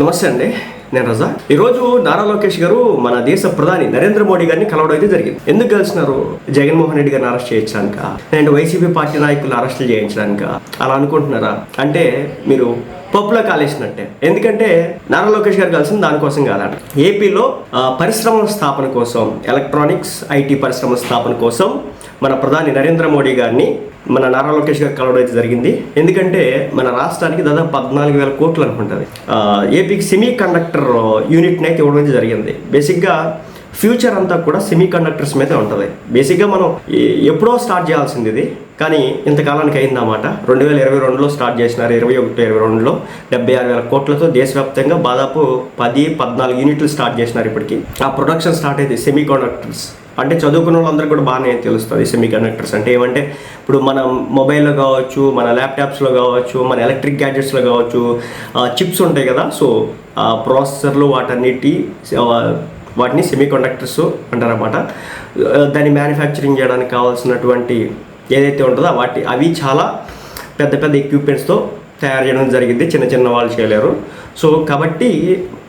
నమస్తే అండి నేను రజా. ఈరోజు నారా లోకేష్ గారు మన దేశ ప్రధాని నరేంద్ర మోడీ గారిని కలవడం అయితే జరిగింది. ఎందుకు కలిసినారు? జగన్మోహన్ రెడ్డి గారిని అరెస్ట్ చేయించడానిక? అండ్ వైసీపీ పార్టీ నాయకులు అరెస్టులు చేయించడానిక? అలా అనుకుంటున్నారా? అంటే మీరు పప్పులో కాలేసినట్టే. ఎందుకంటే నారా లోకేష్ గారు కలిసింది దానికోసం కాదంట. ఏపీలో పరిశ్రమల స్థాపన కోసం ఎలక్ట్రానిక్స్ ఐటీ పరిశ్రమల స్థాపన కోసం మన ప్రధాని నరేంద్ర మోడీ గారిని మన నారా లోకేష్ గారు కలవడం అయితే జరిగింది. ఎందుకంటే మన రాష్ట్రానికి దాదాపు పద్నాలుగు వేల కోట్లు అనుకుంటుంది. ఏపీకి సెమీ కండక్టర్ యూనిట్ని అయితే ఇవ్వడం అయితే జరిగింది. బేసిక్గా ఫ్యూచర్ అంతా కూడా సెమీ కండక్టర్స్ మీదే ఉంటుంది. బేసిక్గా మనం ఎప్పుడో స్టార్ట్ చేయాల్సింది ఇది. కానీ ఇంతకాలానికి అయిందన్నమాట రెండు వేల ఇరవై రెండులో స్టార్ట్ చేసినారు. ఇరవై ఒకటి ఇరవై రెండులో డెబ్బై ఆరు వేల కోట్లతో దేశవ్యాప్తంగా దాదాపు పది పద్నాలుగు యూనిట్లు స్టార్ట్ చేసినారు ఇప్పటికి. ఆ ప్రొడక్షన్ స్టార్ట్ అయితే సెమీ కండక్టర్స్ అంటే చదువుకున్న వాళ్ళందరూ కూడా బాగానే తెలుస్తుంది సెమీ కండక్టర్స్ అంటే ఏమంటే ఇప్పుడు మన మొబైల్లో కావచ్చు మన ల్యాప్టాప్స్లో కావచ్చు మన ఎలక్ట్రిక్ గ్యాడ్జెట్స్లో కావచ్చు చిప్స్ ఉంటాయి కదా సో ప్రాసెసర్లు వాటన్నిటి వాటిని సెమీ కండక్టర్స్ అంటారన్నమాట దాన్ని మ్యానుఫ్యాక్చరింగ్ చేయడానికి కావాల్సినటువంటి ఏదైతే ఉంటుందో వాటి అవి చాలా పెద్ద పెద్ద ఎక్విప్మెంట్స్తో తయారు చేయడం జరిగింది. చిన్న చిన్న వాళ్ళు చేయలేరు. సో కాబట్టి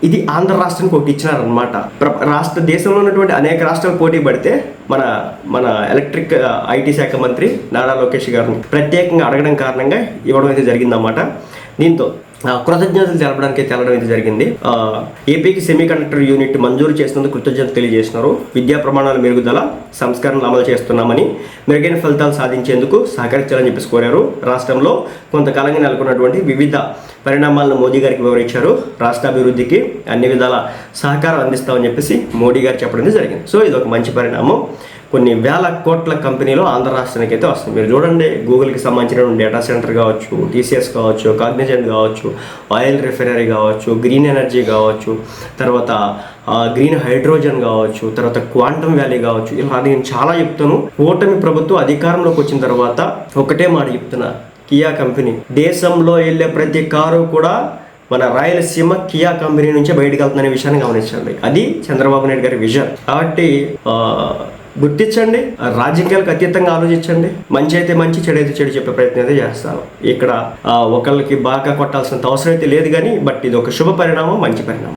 ఇది ఆంధ్ర రాష్ట్రానికి ఒకటి ఇచ్చినారనమాట ప్ర- రాష్ట్ర దేశంలో ఉన్నటువంటి అనేక రాష్ట్రాలు పోటీ పడితే మన మన ఎలక్ట్రిక్ ఐటీ శాఖ మంత్రి నారా లోకేష్ గారిని ప్రత్యేకంగా అడగడం కారణంగా ఇవ్వడం అయితే జరిగిందన్నమాట. దీంతో కృతజ్ఞతలు తెలపడానికి తెలడం ఇది జరిగింది. ఏపీకి సెమీ కండక్టర్ యూనిట్ మంజూరు చేసినందుకు కృతజ్ఞతలు తెలియజేసినారు. విద్యా ప్రమాణాల మెరుగుదల సంస్కరణలు అమలు చేస్తున్నామని మెరుగైన ఫలితాలు సాధించేందుకు సహకరించాలని చెప్పేసి కోరారు. రాష్ట్రంలో కొంతకాలంగా నెలకొన్నటువంటి వివిధ పరిణామాలను మోదీ గారికి వివరించారు. రాష్ట్ర అభివృద్ధికి అన్ని విధాల సహకారం అందిస్తామని చెప్పేసి మోడీ గారు చెప్పడం జరిగింది. సో ఇది ఒక మంచి పరిణామం. కొన్ని వేల కోట్ల కంపెనీలు ఆంధ్ర రాష్ట్రానికి అయితే వస్తుంది మీరు చూడండి గూగుల్కి సంబంధించిన డేటా సెంటర్ కావచ్చు టీసీఎస్ కావచ్చు కాగ్నిజెంట్ కావచ్చు ఆయిల్ రిఫైనరీ కావచ్చు గ్రీన్ ఎనర్జీ కావచ్చు తర్వాత గ్రీన్ హైడ్రోజన్ కావచ్చు తర్వాత క్వాంటమ్ వ్యాలీ కావచ్చు. ఇలా నేను చాలా చెప్తాను. ఓటమి ప్రభుత్వం అధికారంలోకి వచ్చిన తర్వాత ఒకటే మాట చెప్తున్నా. Kia company. దేశంలో వెళ్ళే ప్రతి కారు కూడా మన రాయలసీమ కియా కంపెనీ నుంచే బయటకు వెళ్తుందనే విషయాన్ని గమనించండి. అది చంద్రబాబు నాయుడు గారి విజన్. కాబట్టి గుర్తించండి ఆ, రాజకీయాలకు అతీతంగా ఆలోచించండి. మంచి అయితే మంచి చెడు అయితే చెడు చెప్పే ప్రయత్నం అయితే చేస్తాను. ఇక్కడ ఒకళ్ళకి బాగా కొట్టాల్సినంత అవసరం అయితే లేదు కానీ బట్ ఇది ఒక శుభ పరిణామం మంచి పరిణామం.